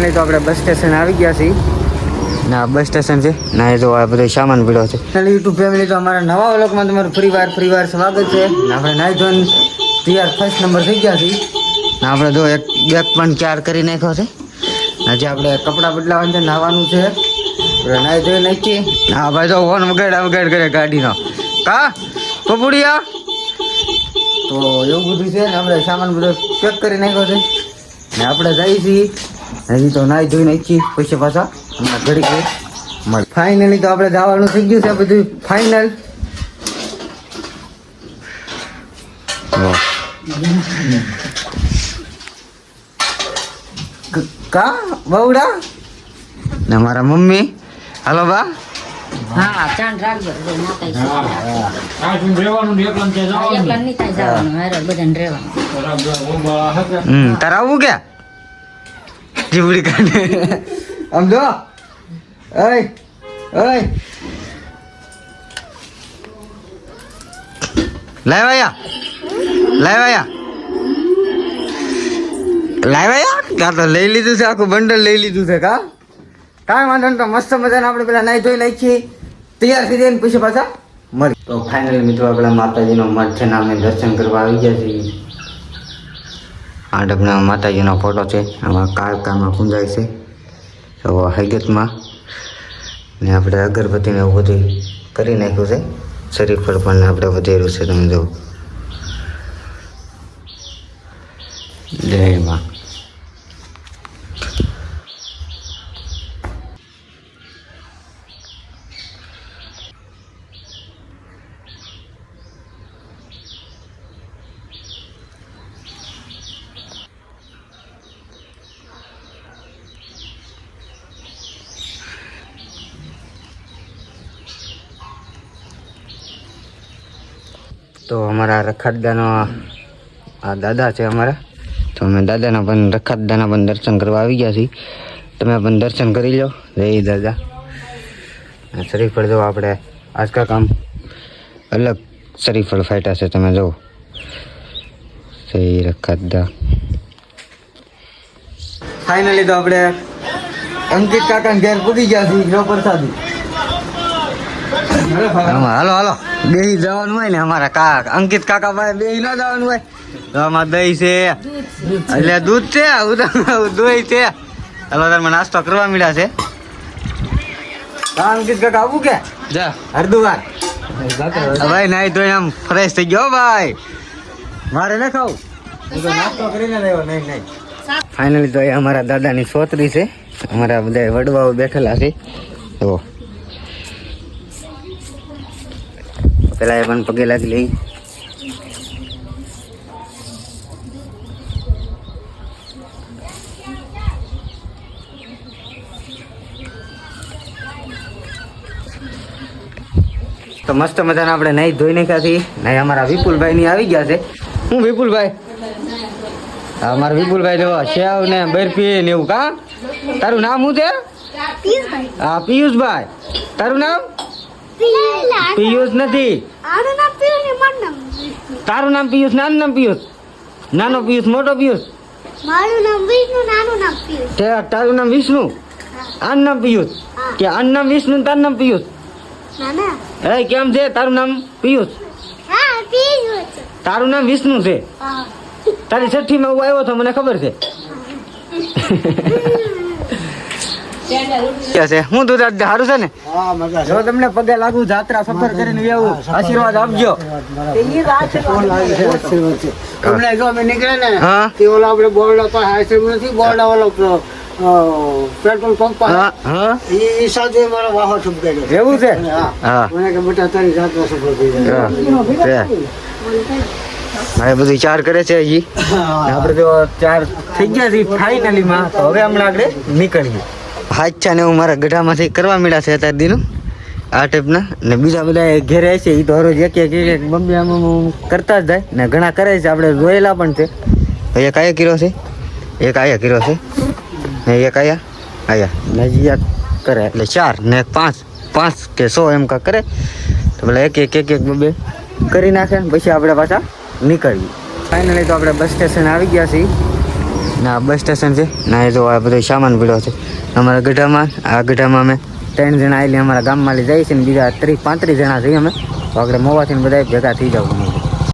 Finally તો આપણે bus station આવી ગયા છીએ. ના બસ સ્ટેશન છે. ના એ તો આ બધો સામાન પીડો છે. યુટ્યુબ ફેમિલી તો અમારા નવા વ્લોગમાં તમારું ફરી વાર ફરી વાર સ્વાગત છે. આપણે નાઈ ધોન તૈયાર ફર્સ્ટ નંબર થઈ ગયા છીએ. ને આપણે જો એક બેગ પણ ચાર કરી નાખ્યો છે. આજે આપણે કપડાં બદલાવાનું છે નાવાનું છે. આપણે નાઈ ધોઈ નાખીએ હા ભાઈ તો ફોન વગાડ વગાડ કરે ગાડીનો. કા? પપુડિયા? તો એવું બધું છે ને આપણે સામાન બધો પેક કરી નાખ્યો છે. ને આપણે જઈએ છીએ. હજી તો નાઈ ધોઈ નાખી પૈસા પાછા હમણાં ઘડી મળે ફાઇનલી તો આપણે જવાનું થઈ ગયું છે બધું ફાઇનલ કા બહુડા? ને મારા મમ્મી? હાલો બા. હા ચાંદ રાખજો તારે આવું કે જીવડી કાઢે આમ જો ઓય ઓય લાવ્યા આયા લાવ આયા કા તો લઈ લીધું છે આખું બંડલ લઈ લીધું છે કા કાંઈ વાંધો તો મસ્ત મજાને આપણે પેલા નાઈ ધોઈ નાખીએ તૈયાર થઈ જાય ને પછી પાછા મળી તો ફાઇનલી મિત્રો આપણે માતાજીનો મઠ છે ને દર્શન કરવા આવી ગયા છીએ આ ડબના માતાજીનો ફોટો છે. આમાં કાળકામાં કુંજાય છે. તો હૈગતમાં ને આપણે અગરબત્તીને એવું બધું કરી નાખ્યું છે. શરીર પર પણ આપણે વધેરું છે, તમે જુઓ. જય તો અમારા રખાટદાનો આ દાદા છે અમારા. તો અમે દાદાના પણ રખાટદાના પણ દર્શન કરવા આવી ગયા છીએ. તમે પણ દર્શન કરી લો. જય દાદા. શરીફળ જો આપણે આજકા કામ અલગ શરીફળ ફાટ્યા છે, તમે જુઓ. જય રખાતદા ફાઇનલી તો આપણે અંકિત કાકા ઘેર પૂરી ગયા છીએ પ્રસાદી હાલો હાલો બેહી જવાનું હોય ને અમારા કાકા અંકિત કાકા ભાઈ બેહી ના જવાનું હોય. તો આમાં દહીં છે. એટલે દૂધ છે દહીં છે. હાલો તમે નાસ્તો કરવા મળ્યા છે. અંકિત કાકા આવું કે? જા. હરદુવાર. ભાઈ નાઈ તો આમ ફ્રેશ થઈ ગયો ભાઈ. મારે ન ખાવું. હું તો નાસ્તો કરીને રહ્યો નહીં નહીં. ફાઇનલી તો એ અમારા દાદાની સોતરી છે. અમારા બધા વડવાઓ બેઠેલા છે. તો પેલા એ પણ પગે લાગી લઈ. તો મસ્ત મજાના આપણે નહીં ધોઈ નાખ્યા છીએ. નહીં અમારા વિપુલભાઈ ની આવી ગયા છે. હું વિપુલભાઈ? અમારા વિપુલભાઈ જો સેવ ને બરફી ને એવું કા? તારું નામ શું છે? હા પિયુષભાઈ. તારું નામ? પિયુષ નથી. તારું નામ પિયુષ નાનું નામ પિયુષ. નાનો પિયુષ મોટો પિયુષ. મારું નામ વિષ્ણુ નાનું નામ પિયુષ. તે તારું નામ વિષ્ણુ. આનું નામ પિયુષ. કે આનું નામ વિષ્ણુ ને તારું નામ પિયુષ. નાના. એ કેમ છે? તારું નામ પિયુષ? હા પિયુષ તારું નામ વિષ્ણુ છે. તારી છઠ્ઠીમાં હું આવ્યો તો મને ખબર છે. છે? હું તો તાર સારું છે ને? જો તમને પગે લાગુ જાત્રા સફર કરીને આવું. આશીર્વાદ આપજો. હમણાં જો અમે નીકળે ને તે ઓલા આપણે બોરડા પાસે આઈસ્ક્રીમ નથી બોરડા ઓલો પેટ્રોલ પંપ એ એ સાથે મારો વાહો છૂપકાઈ એવું છે? મને કે બેટા તારી જાત્રા સફળ થઈ જાય. હા. હવે બધું ચાર કરે છે હજી. આપણે તો ચાર થઈ ગયા છે ફાઇનલી માં તો હવે હમણાં આપણે નીકળીએ. હાચા ને હું મારા ગઢામાંથી કરવા મળ્યા છે અત્યાર દીનું. આ ટાઈપના. ને બીજા બધા ઘેરે છે એ તો હરોજ એક એક એક બમ્બે આમ કરતા જ જાય. ને ઘણા કરે છે, આપણે જોયેલા પણ છે. એક આયા કર્યો છે? એક આયા કર્યો છે. ને એક આયા આયા. ને હજી એક કરે, એટલે ચાર ને પાંચ. પાંચ કે સો એમ કા કરે. તો પેલા એક એક એક એક બબે કરી નાખે પછી આપણે પાછા નીકળીએ. ફાઇનલી તો આપણે બસ સ્ટેશન આવી ગયા છીએ. ના, બસ સ્ટેશન છે. ના, એ જો આ બધો સામાન પીડ્યો છે. અમારા ગઢામાં, આ ગઢામાં અમે ત્રણ જણા આવેલી અમારા ગામમાં લઈ જઈએ છીએ ને બીજા ત્રીસ, પાંત્રીસ જણા જઈએ અમે. તો આપણે મોવાથી બધા ભેગા થઈ જાવ